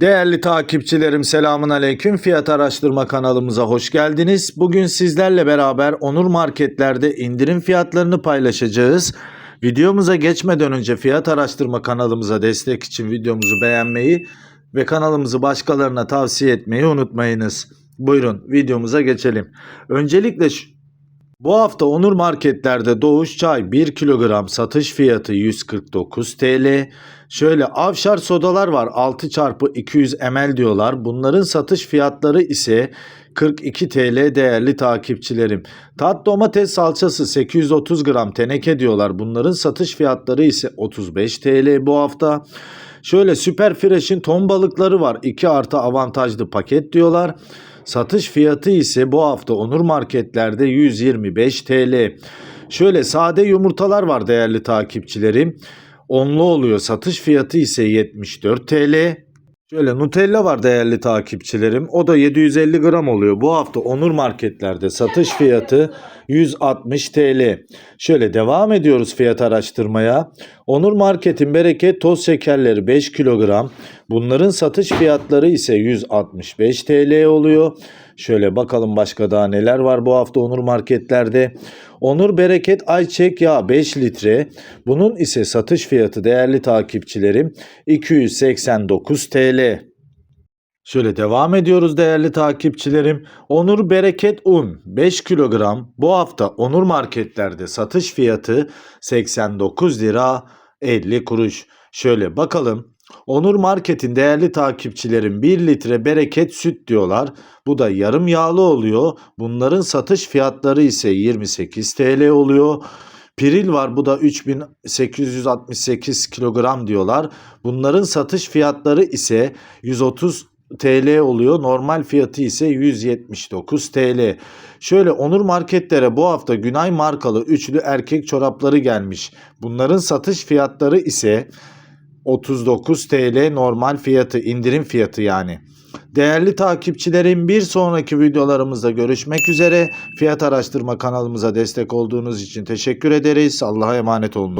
Değerli takipçilerim selamun aleyküm. Fiyat araştırma kanalımıza hoş geldiniz. Bugün sizlerle beraber Onur Marketler'de indirim fiyatlarını paylaşacağız. Videomuza geçmeden önce fiyat araştırma kanalımıza destek için videomuzu beğenmeyi ve kanalımızı başkalarına tavsiye etmeyi unutmayınız. Buyurun videomuza geçelim. Öncelikle bu hafta Onur Marketler'de Doğuş Çay 1 kilogram satış fiyatı 149 TL. Şöyle avşar sodalar var 6 çarpı 200 ml diyorlar. Bunların satış fiyatları ise 42 TL değerli takipçilerim. Tat domates salçası 830 gram teneke diyorlar. Bunların satış fiyatları ise 35 TL bu hafta. Şöyle Süper Fresh'in ton balıkları var. 2 artı avantajlı paket diyorlar. Satış fiyatı ise bu hafta Onur Marketlerde 125 TL. Şöyle sade yumurtalar var değerli takipçilerim. Onlu oluyor. Satış fiyatı ise 74 TL. Şöyle Nutella var değerli takipçilerim. O da 750 gram oluyor. Bu hafta Onur Marketlerde satış fiyatı 160 TL. Şöyle devam ediyoruz fiyat araştırmaya. Onur Market'in bereket toz şekerleri 5 kilogram. Bunların satış fiyatları ise 165 TL oluyor. Şöyle bakalım başka daha neler var bu hafta Onur Marketlerde. Onur Bereket Ayçek Yağı 5 litre. Bunun ise satış fiyatı değerli takipçilerim 289 TL. Şöyle devam ediyoruz değerli takipçilerim. Onur Bereket Un 5 kilogram bu hafta Onur marketlerde satış fiyatı 89 lira 50 kuruş. Şöyle bakalım. Onur Market'in değerli takipçilerim 1 litre bereket süt diyorlar. Bu da yarım yağlı oluyor. Bunların satış fiyatları ise 28 TL oluyor. Piril var bu da 3868 kilogram diyorlar. Bunların satış fiyatları ise 130 TL oluyor. Normal fiyatı ise 179 TL. Şöyle Onur marketlere bu hafta Günay markalı üçlü erkek çorapları gelmiş. Bunların satış fiyatları ise 39 TL normal fiyatı, indirim fiyatı yani. Değerli takipçilerim bir sonraki videolarımızda görüşmek üzere. Fiyat araştırma kanalımıza destek olduğunuz için teşekkür ederiz. Allah'a emanet olun.